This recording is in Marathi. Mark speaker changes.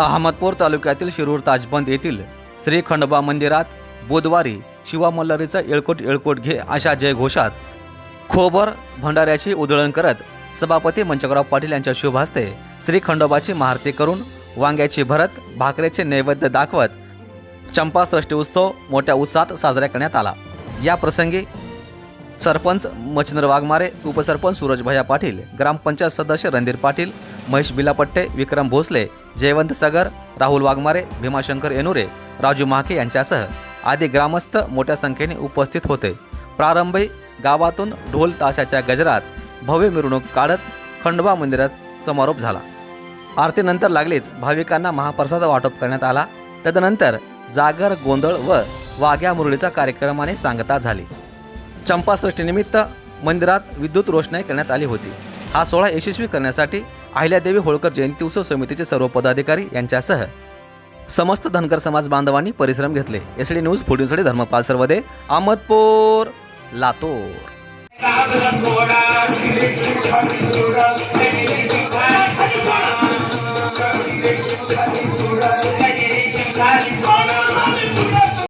Speaker 1: अहमदपूर तालुक्यातील शिरूर ताजबंद येथील श्री खंडोबा मंदिरात बुधवारी शिवा मल्हारीचा येळकोट येळकोट घे अशा जयघोषात खोबर भंडाऱ्याची उधळण करत सभापती मंचकराव पाटील यांच्या शुभ हस्ते श्री खंडोबाची महारती करून वांग्याची भरत भाकरेचे नैवेद्य दाखवत चंपासृष्टी उत्सव मोठ्या उत्साहात साजरा करण्यात आला. या प्रसंगी सरपंच मच्छिंद्र वाघमारे उपसरपंच सूरजभैया पाटील ग्रामपंचायत सदस्य रणधीर पाटील महेश बिलापट्टे विक्रम भोसले जयवंत सगर राहुल वाघमारे भीमाशंकर येनुरे राजू महाके यांच्यासह आदी ग्रामस्थ मोठ्या संख्येने उपस्थित होते. प्रारंभी गावातून ढोल ताशाच्या गजरात भव्य मिरवणूक काढत खंडोबा मंदिरात समारोप झाला. आरतीनंतर लागलीच भाविकांना महाप्रसाद वाटप करण्यात आला. तदनंतर जागर गोंधळ व वाघ्या मुरळीचा कार्यक्रमाने सांगता झाली. चंपासृष्टीनिमित्त मंदिरात विद्युत रोषणाई करण्यात आली होती. हा सोहळा यशस्वी करण्यासाठी अहिल्यादेवी होळकर जयंती उत्सव समितीचे सर्व पदाधिकारी यांच्यासह समस्त धनकर समाज बांधवांनी परिश्रम घेतले. एस डी न्यूज फोटोसाठी धर्मपाल सर्वदे अहमदपूर लातूर.